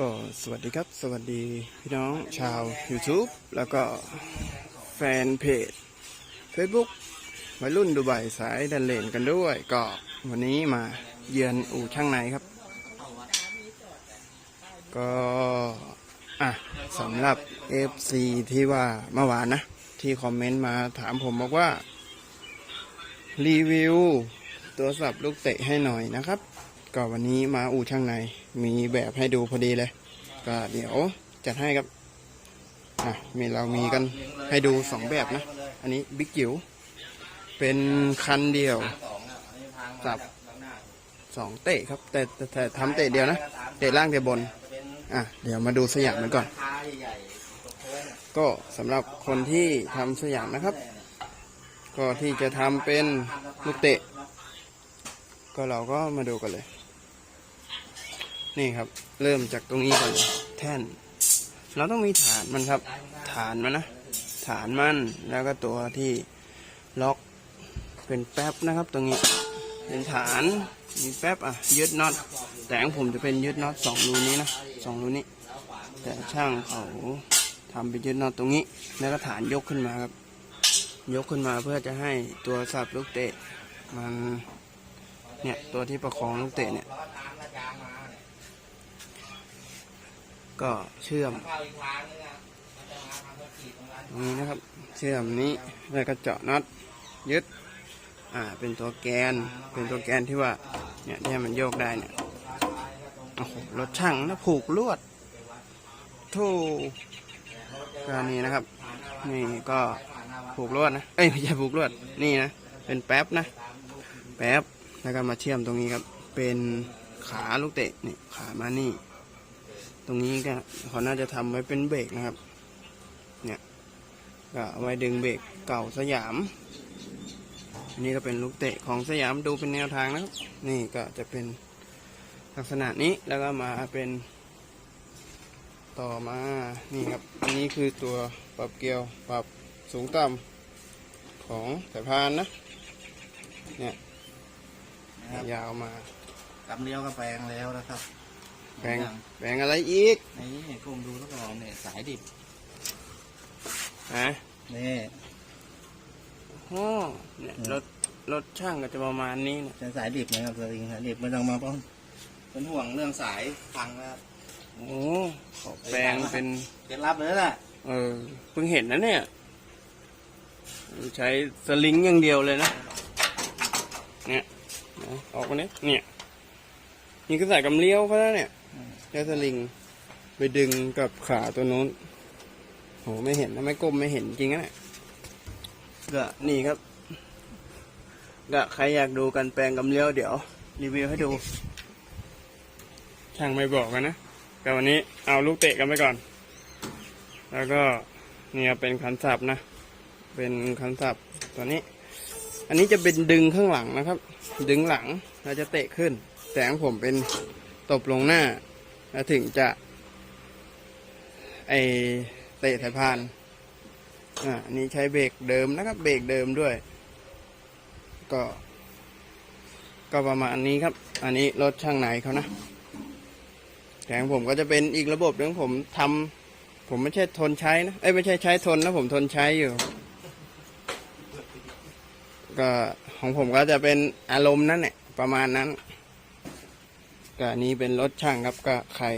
ก็สวัสดีครับ สวัสดีพี่น้องชาว YouTube แล้วก็แฟนเพจ Facebook วัยรุ่นดูไบสายดันเลนกันด้วย ก็วันนี้มาเยือนอู่ช่างในครับ ก็อะสำหรับ FC ที่ว่าเมื่อวานนะ ที่คอมเมนต์มาถามผมบอกว่า รีวิวตัวสับลูกเตะให้หน่อยนะครับ ก็วันนี้มาอู่ช่างในมีแบบให้ดูพอดีเลย ก็เดี๋ยวจัดให้ครับอะมีเรามีกันให้ดูสองแบบนะ อันนี้บิ๊กจิ๋วเป็นคันเดียวสับสองเตะครับแต่แต่แต่ทำเตะเดียวนะ เตะล่างเตะบน อะ เดี๋ยวมาดูสยามมันก่อน ก็สำหรับคนที่ทำสยามนะครับ ก็ที่จะทำเป็นลูกเตะ ก็เราก็มาดูกันเลย นี่ครับ เริ่มจากตรงนี้ก่อนแท่น เราต้องมีฐานมันครับ ฐานมันนะ ฐานมันแล้วก็ตัวที่ล็อกเป็นแป๊บนะครับ ตรงนี้เป็นฐานมีแป๊บอะยึดน็อตแต่ของผมจะเป็นยึดน็อตสองรูนี้นะสองรูนี้ แต่ช่างเขาทำเป็นยึดน็อตตรงนี้ แล้วก็ฐานยกขึ้นมาครับ ยกขึ้นมาเพื่อจะให้ตัวสับลูกเตะมันเนี่ยตัวที่ประคองลูกเตะเนี่ย ก็เชื่อมตรงนี้นะครับ เชื่อมนี้แล้วก็เจาะน็อตยึดอ่าเป็นตัวแกนเป็นตัวแกนที่ว่าเนี่ยที่มันโยกได้เนี่ยโอ้โหรถช่างนะผูกลวดทูก็นี่นะครับ นี่ก็ผูกลวดนะเอ้ยไม่ใช่ผูกลวดนี่นะเป็นแป๊บนะแป๊บแล้วก็มาเชื่อมตรงนี้ครับ เป็นขาลูกเตะนี่ขามานี่ ตรงนี้ก็เขาน่าจะทำไว้เป็นเบรกนะครับ เนี่ยก็เอาไว้ดึงเบรกเก่าสยาม อันนี้ก็เป็นลูกเตะของสยามดูเป็นแนวทางนะครับ นี่ก็จะเป็นลักษณะนี้แล้วก็มาเป็น ต่อมานี่ครับ อันนี้คือตัวปรับเกลียวปรับสูงต่ำของสายพานนะ เนี่ยยาวมากำเลี้ยวก็แปลงแล้วนะครับ แปลงแปลงอะไรอีก นี่กลมดูแล้วก็เนี่ยสายดิบฮะนี่โอ้เนี่ยรถรถช่างก็จะประมาณนี้นะเป็นสายดิบนะครับสลิงสายดิบไม่ต้องมาป้องเป็นห่วงเรื่องสายพังแล้วโอ้เขาแปลงเป็นเคล็ดลับเลยแหละเออเพิ่งเห็นนะเนี่ย ใช้สลิงอย่างเดียวเลยนะ เนี่ยนะออกมาเนี่ยเนี่ย นี่ก็ใส่กำเลี้ยวเขาแล้วเนี่ย ใช้สลิง ไปดึงกับขาตัวนู้นโหไม่เห็นนะไม่ก้มไม่เห็นจริงนะเนี่ยก็นี่ครับก็ใครอยากดูการแปลงกำเลี้ยวเดี๋ยว รีวิวให้ดู ช่างไม่บอกกันนะแต่วันนี้เอาลูกเตะกันไปก่อน แล้วก็เนี่ยเป็นคันสับนะ เป็นคันสับตัวนี้ อันนี้จะเป็นดึงข้างหลังนะครับ ดึงหลังแล้วจะเตะขึ้น แต่ของผมเป็น ตบลงหน้า แล้วถึงจะ ไอเตะสายพานอ่านนี้ใช้เบรกเดิมนะครับ เบรกเดิมด้วย ก็ ก็ประมาณนี้ครับ อันนี้รถช่างไหนเขานะแต่งผมก็จะเป็นอีกระบบหนึ่งผมทำผมไม่ใช่ทนใช้นะเอ้ยไม่ใช่ใช้ทนนะผมทนใช้อยู่ ก็ของผมก็จะเป็นอารมณ์นั้นแหละประมาณนั้น ก็อันนี้เป็นรถช่างครับก็ใคร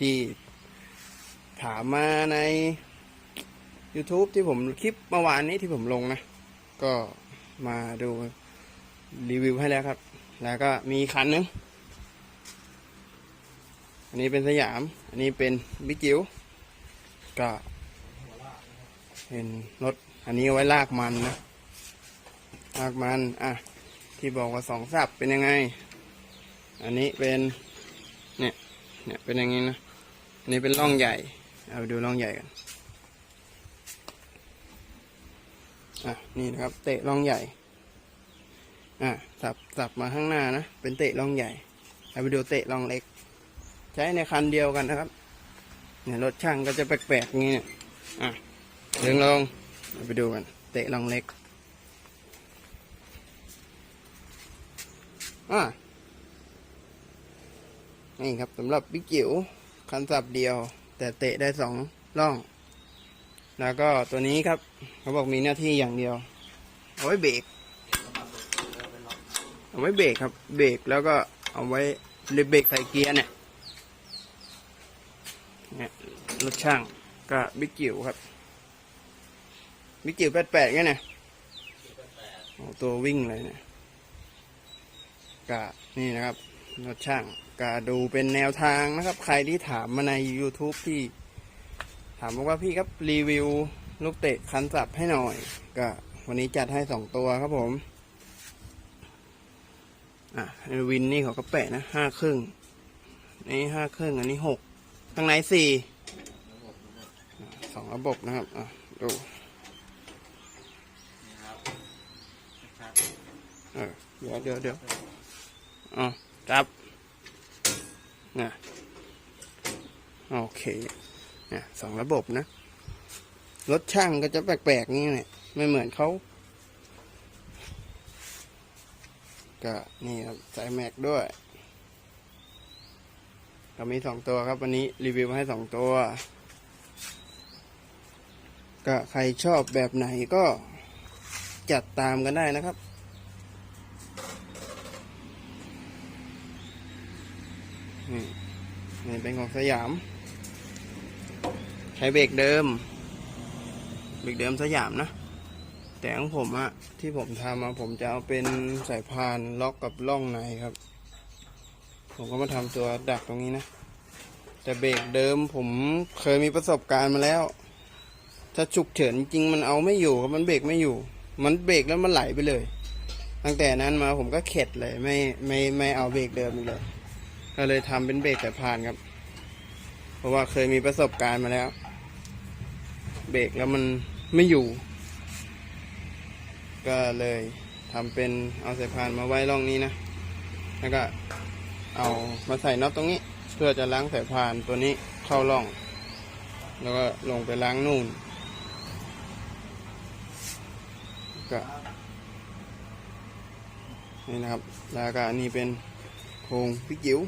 ที่ถามมาใน YouTube ที่ผมคลิปเมื่อวานนี้ที่ผมลงนะ ก็มาดูรีวิวให้แล้วครับ แล้วก็มีคันหนึง อันนี้เป็นสยาม อันนี้เป็นบิ๊กจิ๋วก็เป็นรถอันนี้ไว้ลากมันนะ ลากมัน อะ ที่บอกว่าสองสับเป็นยังไง อันนี้เป็นเนี่ยเนี่ยเป็นอย่างนี้นะอันนี้เป็นร่องใหญ่ เอาดูร่องใหญ่กันอะนี่นะครับ เตะร่องใหญ่อะสับสับมาข้างหน้านะเป็นเตะร่องใหญ่เอาไปดูเตะร่องเล็ก ใช้ในคันเดียวกันนะครับเนี่ยรถช่างก็จะแปลกๆอย่างนี้เนี่ยอะเดินลงเอาไปดูกัน เตะลองเล็กอะ นี่ครับสำหรับบิ๊กจิ๋วคันสับเดียว แต่เตะได้สองร่อง แล้วก็ตัวนี้ครับ เขาบอกมีหน้าที่อย่างเดียว เอาไว้เบรกเอาไว้เบรกครับ เบรกแล้วก็เอาไว้เบรกใส่เกียร์เนี่ยเนี่ยรถช่างก็บิ๊กจิ๋วครับบิ๊กจิ๋วแปดแปดไงเนี่ยตัววิ่งเลยเนี่ยก็นี่นะครับรถช่าง ก็ดูเป็นแนวทางนะครับ ใครที่ถามมาใน YouTube ที่ ถามบอกว่าพี่ครับรีวิวลูกเตะคันสับให้หน่อย ก็วันนี้จัดให้สองตัวครับผม อะวินนี่เขาก็แปะนะห้าครึ่ง นี่ห้าครึ่งอันนี้หกข้างในสี่สองระบบนะครับ อะ ดูนะครับชัดเดี๋ยวเดี๋ยวเดี๋ยวอ๋อจับ นะโอเคนี่ยสองระบบนะ รถช่างก็จะแปลกๆนี่แหละไม่เหมือนเขาก็นี่ครับใส่แม็กด้วยก็มีสองตัวครับ วันนี้รีวิวให้สองตัว ก็ใครชอบแบบไหนก็จัดตามกันได้นะครับ นี่นี่เป็นของสยาม ใช้เบรกเดิม เบรกเดิมสยามนะ แต่ของผมอะที่ผมทำมาผมจะเอาเป็นสายพานล็อกกับล่องในครับ ผมก็มาทำตัวดักตรงนี้นะ แต่เบรกเดิมผมเคยมีประสบการณ์มาแล้ว ถ้าฉุกเฉินจริงมันเอาไม่อยู่ครับมันเบรกไม่อยู่ มันเบรกแล้วมันไหลไปเลย ตั้งแต่นั้นมาผมก็เข็ดเลยไม่ไม่ไม่เอาเบรกเดิมอีกเลย ก็เลยทำเป็นเบรกสายพานครับ เพราะว่าเคยมีประสบการณ์มาแล้ว เบรกแล้วมันไม่อยู่ ก็เลยทำเป็นเอาสายพานมาไว้ร่องนี้นะ แล้วก็เอามาใส่น็อตตรงนี้ เพื่อจะล้างสายพานตัวนี้เข้าร่อง แล้วก็ลงไปล้างนู่น ก็นี่นะครับ แล้วก็อันนี้เป็นโครงพิกจิ๋ว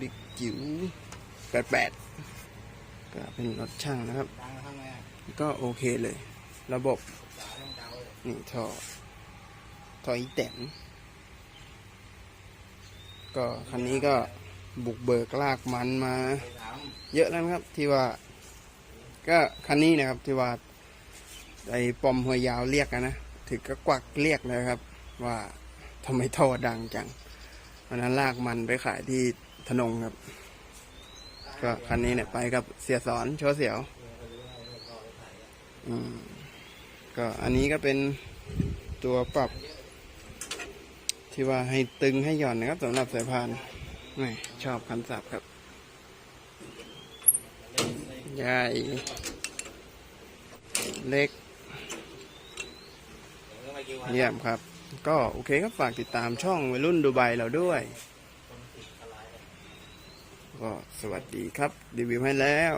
บิ๊กจิ๋วแปดแปดก็เป็นรถช่างนะครับดังข้างในอะก็โอเคเลย ระบบจ๋าต้องเดาเลยนี่ท่อท่ออีแตนก็คันนี้ก็บุกเบิกลากมันมาไปทเยอะแล้วนะครับที่ว่า ก็คันนี้นะครับที่ว่าไอ้ปอมหัวยาวเรียกกันนะถึงก็กวักเรียกเลยครับ ว่าทำไมท่อดังจังวันนั้นลากมันไปขายที่ธ นงครับ ก็คันนี้เนี่ยไปกับเสียสอนโชว์เสียว อืม ก็อันนี้ก็เป็นตัวปรับ ที่ว่าให้ตึงให้หย่อนนะครับสำหรับสายพานนี่ชอบคันสับครับใหญ่เล็กเยี่ยมครับ ก็โอเคก็ฝากติดตามช่องวัยรุ่นดูไบเราด้วย ก็สวัสดีครับ รีวิวให้แล้ว